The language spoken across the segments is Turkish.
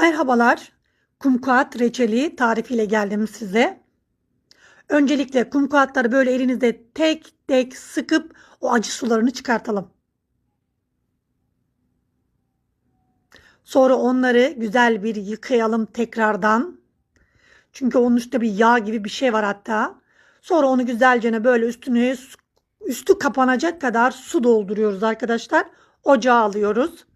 Merhabalar. Kumkuat reçeli tarifiyle geldim size. Öncelikle kumkuatları böyle elinizde tek tek sıkıp o acı sularını çıkartalım. Sonra onları güzel bir yıkayalım tekrardan. Çünkü onun üstte bir yağ gibi bir şey var hatta. Sonra onu güzelce böyle üstüne üstü kapanacak kadar su dolduruyoruz arkadaşlar. Ocağa alıyoruz.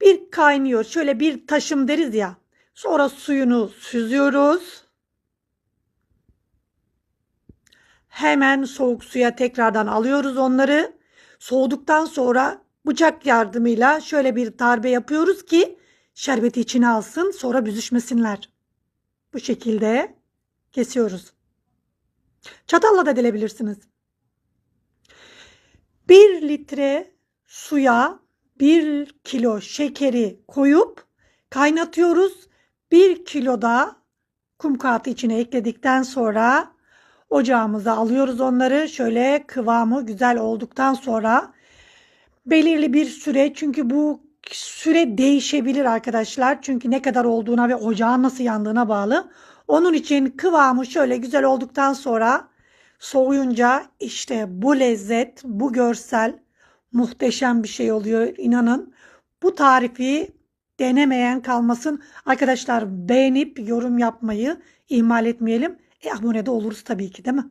Bir kaynıyor. Şöyle bir taşım deriz ya. Sonra suyunu süzüyoruz. Hemen soğuk suya tekrardan alıyoruz onları. Soğuduktan sonra bıçak yardımıyla şöyle bir darbe yapıyoruz ki şerbeti içine alsın sonra büzüşmesinler. Bu şekilde kesiyoruz. Çatalla da delebilirsiniz. 1 litre suya 1 kilo şekeri koyup kaynatıyoruz. 1 kilo da kum kağıtı içine ekledikten sonra ocağımıza alıyoruz onları. Şöyle kıvamı güzel olduktan sonra belirli bir süre çünkü bu süre değişebilir arkadaşlar. Çünkü ne kadar olduğuna ve ocağın nasıl yandığına bağlı. Onun için kıvamı şöyle güzel olduktan sonra soğuyunca işte bu lezzet, bu görsel muhteşem bir şey oluyor inanın. Bu tarifi denemeyen kalmasın. Arkadaşlar beğenip yorum yapmayı ihmal etmeyelim. E abone de oluruz tabii ki değil mi?